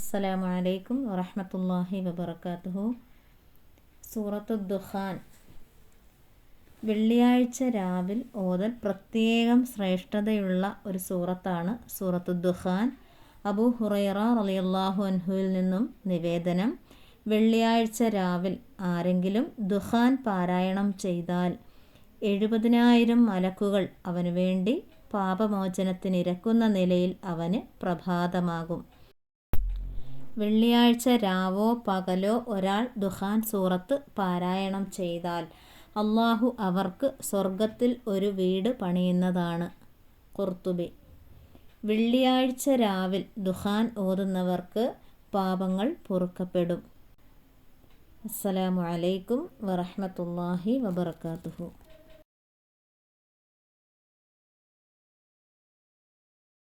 അസ്സലാമു അലൈക്കും വറഹമത്തല്ലാഹി വബർക്കാത്തുഹു സൂറത്തു ദുഖാൻ. വെള്ളിയാഴ്ച രാവിൽ ഓതൽ പ്രത്യേകം ശ്രേഷ്ഠതയുള്ള ഒരു സൂറത്താണ് സൂറത്തു ദുഖാൻ. അബു ഹുറൈറ റളിയല്ലാഹു അൻഹുവിൽ നിന്നും നിവേദനം. വെള്ളിയാഴ്ച രാവിൽ ആരെങ്കിലും ദുഖാൻ പാരായണം ചെയ്താൽ എഴുപതിനായിരം മലക്കുകൾ അവനു വേണ്ടി പാപമോചനത്തിനിരക്കുന്ന നിലയിൽ അവന് പ്രഭാതമാകും. വെള്ളിയാഴ്ച രാവോ പകലോ ഒരാൾ ദുഹാൻ സൂറത്ത് പാരായണം ചെയ്താൽ അള്ളാഹു അവർക്ക് സ്വർഗത്തിൽ ഒരു വീട് പണിയുന്നതാണ്. കുർത്തുബി വെള്ളിയാഴ്ച രാവിൽ ദുഹാൻ ഓതുന്നവർക്ക് പാപങ്ങൾ പൊറുക്കപ്പെടും. അസ്സലാമു അലൈക്കും വറഹമത്തല്ലാഹി വബർക്കാത്തുഹു